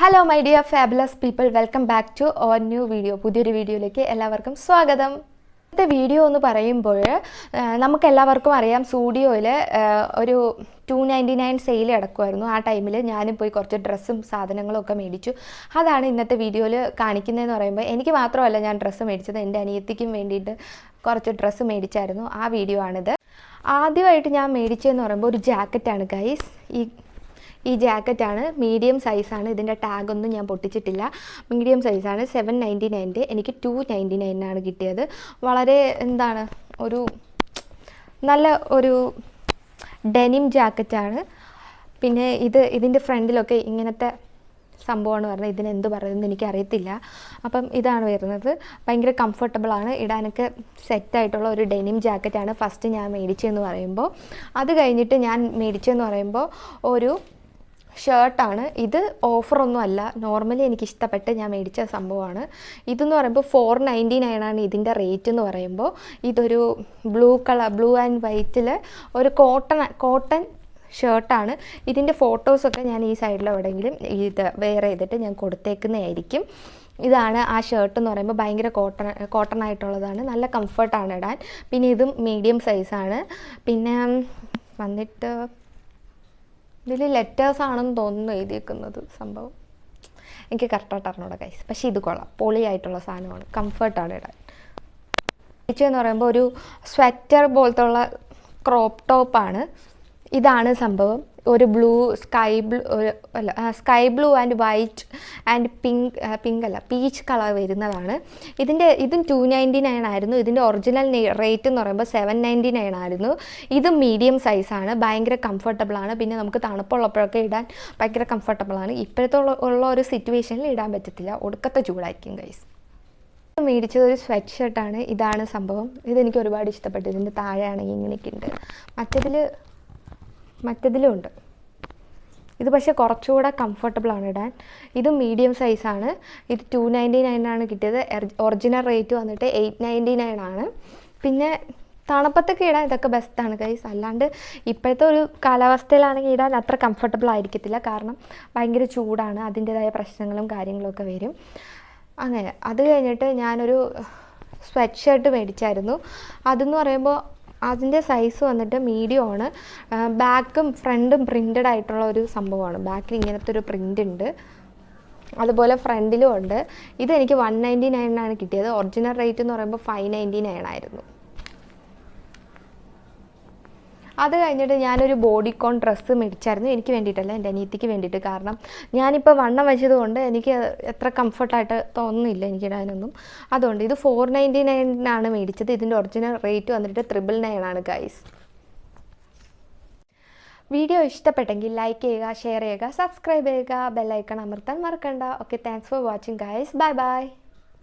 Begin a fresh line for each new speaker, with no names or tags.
Hello my dear fabulous people welcome back to our new video പുതിയൊരു വീഡിയോയിലേക്ക് എല്ലാവർക്കും സ്വാഗതം. ഇന്നത്തെ വീഡിയോ എന്ന് പറയുമ്പോൾ നമുക്ക് എല്ലാവർക്കും അറിയാം സ്റ്റുഡിയോയിൽ ഒരു ടു നയന്റി നയൻ സെയിൽ അടക്കുമായിരുന്നു ആ ടൈമിൽ ഞാനും പോയി കുറച്ച് ഡ്രസ്സും സാധനങ്ങളും ഒക്കെ മേടിച്ചു. അതാണ് ഇന്നത്തെ വീഡിയോയിൽ കാണിക്കുന്നതെന്ന് പറയുമ്പോൾ എനിക്ക് മാത്രമല്ല ഞാൻ ഡ്രസ്സ് മേടിച്ചത് എന്റെ അനിയത്തിക്കും വേണ്ടിയിട്ട് കുറച്ച് ഡ്രസ്സ് മേടിച്ചായിരുന്നു. ആ വീഡിയോ ആണിത്. ആദ്യമായിട്ട് ഞാൻ മേടിച്ചതെന്ന് പറയുമ്പോൾ ഒരു ജാക്കറ്റാണ് ഗൈസ് ഈ ഈ ജാക്കറ്റാണ്. മീഡിയം സൈസാണ്. ഇതിന്റെ ടാഗൊന്നും ഞാൻ പൊട്ടിച്ചിട്ടില്ല. മീഡിയം സൈസാണ്. സെവൻ നയന്റി നയന്റെ എനിക്ക് ടു നയന്റി നയനാണ് കിട്ടിയത്. വളരെ എന്താണ് ഒരു നല്ല ഒരു ഡെനിം ജാക്കറ്റാണ്. പിന്നെ ഇത് ഇതിന്റെ ഫ്രണ്ടിലൊക്കെ ഇങ്ങനത്തെ സംഭവമാണ് പറഞ്ഞത്. ഇതിനെന്ത് പറയുന്നത് എനിക്കറിയത്തില്ല. അപ്പം ഇതാണ് വരുന്നത്. ഭയങ്കര കംഫർട്ടബിളാണ് ഇടാനൊക്കെ സെറ്റായിട്ടുള്ള ഒരു ഡെനിം ജാക്കറ്റാണ് ഫസ്റ്റ് ഞാൻ മേടിച്ചതെന്ന് പറയുമ്പോൾ. അത് കഴിഞ്ഞിട്ട് ഞാൻ മേടിച്ചതെന്ന് പറയുമ്പോൾ ഒരു ഷർട്ടാണ്. ഇത് ഓഫറൊന്നും അല്ല നോർമലി എനിക്ക് ഇഷ്ടപ്പെട്ട് ഞാൻ മേടിച്ച സംഭവമാണ്. ഇതെന്ന് പറയുമ്പോൾ ഫോർ നയന്റി നയനാണ് ഇതിന്റെ റേറ്റ് എന്ന് പറയുമ്പോൾ. ഇതൊരു ബ്ലൂ കളർ ബ്ലൂ ആൻഡ് വൈറ്റിൽ ഒരു കോട്ടൺ കോട്ടൺ ഷർട്ടാണ് ഇതിന്റെ ഫോട്ടോസൊക്കെ ഞാൻ ഈ സൈഡിൽ എവിടെയെങ്കിലും ഇത് വെയർ ചെയ്തിട്ട് ഞാൻ കൊടുത്തേക്കുന്നതായിരിക്കും. ഇതാണ് ആ ഷർട്ട് എന്ന് പറയുമ്പോൾ ഭയങ്കര കോട്ടൺ കോട്ടൺ ആയിട്ടുള്ളതാണ്. നല്ല കംഫർട്ടാണ് ഇടാൻ. പിന്നെ ഇതും മീഡിയം സൈസാണ് പിന്നെ വന്നിട്ട് ഇതിൽ ലെറ്റേഴ്സ് ആണെന്ന് തോന്നുന്നു എഴുതിയേക്കുന്നത് സംഭവം. എനിക്ക് കറക്റ്റായിട്ട് അറിഞ്ഞൂടെ കൈസ് പക്ഷേ ഇത് കൊള്ളാം. പൊളിയായിട്ടുള്ള സാധനമാണ്. കംഫർട്ടാണ് ഇടാൻ. എന്ന് പറയുമ്പോൾ ഒരു സ്വെറ്റർ പോലത്തെ ഉള്ള ക്രോപ്പ് ടോപ്പാണ് ഇതാണ് സംഭവം. ഒരു ബ്ലൂ സ്കൈ ബ്ലൂ അല്ല sky blue and white and pink pink അല്ല പീച്ച് കളർ വരുന്നതാണ്. ഇതിന്റെ ഇതും ടു നയന്റി നയൻ ആയിരുന്നു. ഇതിന്റെ ഒറിജിനൽ റേറ്റ് എന്ന് പറയുമ്പോൾ സെവൻ നയന്റി നയൻ ആയിരുന്നു. ഇത് മീഡിയം സൈസാണ് ഭയങ്കര കംഫർട്ടബിളാണ് പിന്നെ നമുക്ക് തണുപ്പുള്ളപ്പോഴൊക്കെ ഇടാൻ ഭയങ്കര കംഫർട്ടബിളാണ് ഇപ്പോഴത്തെ ഉള്ള ഒരു സിറ്റുവേഷനിൽ ഇടാൻ പറ്റത്തില്ല. ഒടുക്കത്തെ ചൂടായിരിക്കും ഗൈസ് മേടിച്ചത് ഒരു സ്വെറ്റ് ഷർട്ടാണ് ഇതാണ് സംഭവം. ഇതെനിക്ക് ഒരുപാട് ഇഷ്ടപ്പെട്ടു. ഇതിന്റെ താഴെയാണെങ്കിൽ ഇങ്ങനെയൊക്കെ ഉണ്ട്. മറ്റതിൽ മറ്റതിലും ഉണ്ട്. ഇത് പക്ഷേ കുറച്ചുകൂടെ കംഫർട്ടബിൾ ആണ് ഇടാൻ. ഇത് മീഡിയം സൈസാണ് ഇത് ടു നയന്റി നയനാണ് കിട്ടിയത്. ഒറിജിനൽ റേറ്റ് വന്നിട്ട് എയ്റ്റ് നയന്റി നയൻ ആണ്. പിന്നെ തണുപ്പത്തൊക്കെ ഇടാൻ ഇതൊക്കെ ബെസ്റ്റാണ് കൈസ് അല്ലാണ്ട് ഇപ്പോഴത്തെ ഒരു കാലാവസ്ഥയിലാണെങ്കിൽ ഇടാൻ അത്ര കംഫർട്ടബിൾ ആയിരിക്കത്തില്ല. കാരണം ഭയങ്കര ചൂടാണ്. അതിന്റേതായ പ്രശ്നങ്ങളും കാര്യങ്ങളൊക്കെ വരും. അങ്ങനെ അത് കഴിഞ്ഞിട്ട് ഞാനൊരു സ്വെറ്റ് ഷർട്ട് മേടിച്ചായിരുന്നു. അതെന്ന് പറയുമ്പോൾ അതിന്റെ സൈസ് വന്നിട്ട് മീഡിയം ആണ്. ബാക്കും ഫ്രണ്ടും പ്രിന്റഡ് ആയിട്ടുള്ള ഒരു സംഭവമാണ്. ബാക്കിൽ ഇങ്ങനത്തെ ഒരു പ്രിന്റ് ഉണ്ട്. അതുപോലെ ഫ്രണ്ടിലും ഉണ്ട്. ഇതെനിക്ക് വൺ നയന്റി നയനാണ് കിട്ടിയത്. ഒറിജിനൽ റേറ്റ് എന്ന് പറയുമ്പോൾ ഫൈവ് നയന്റി നയൻ ആയിരുന്നു. അത് കഴിഞ്ഞിട്ട് ഞാനൊരു ബോഡിക്കോൺ ഡ്രസ്സ് മേടിച്ചായിരുന്നു. എനിക്ക് വേണ്ടിയിട്ടല്ല എന്റെ അനിയത്തിക്ക് വേണ്ടിയിട്ട്. കാരണം ഞാനിപ്പോൾ വണ്ണം വെച്ചതുകൊണ്ട് എനിക്ക് എത്ര കംഫർട്ടായിട്ട് തോന്നുന്നില്ല എനിക്കിടാനൊന്നും അതുകൊണ്ട് ഇത് ഫോർ നയന്റി നയനാണ് മേടിച്ചത്. ഇതിന്റെ ഒറിജിനൽ റേറ്റ് വന്നിട്ട് ത്രിബിൾ നയൻ ആണ് ഗൈസ് വീഡിയോ ഇഷ്ടപ്പെട്ടെങ്കിൽ ലൈക്ക് ചെയ്യുക ഷെയർ ചെയ്യുക സബ്സ്ക്രൈബ് ചെയ്യുക ബെല്ലൈക്കൺ അമർത്താൻ മറക്കണ്ട. Okay thanks for watching guys bye bye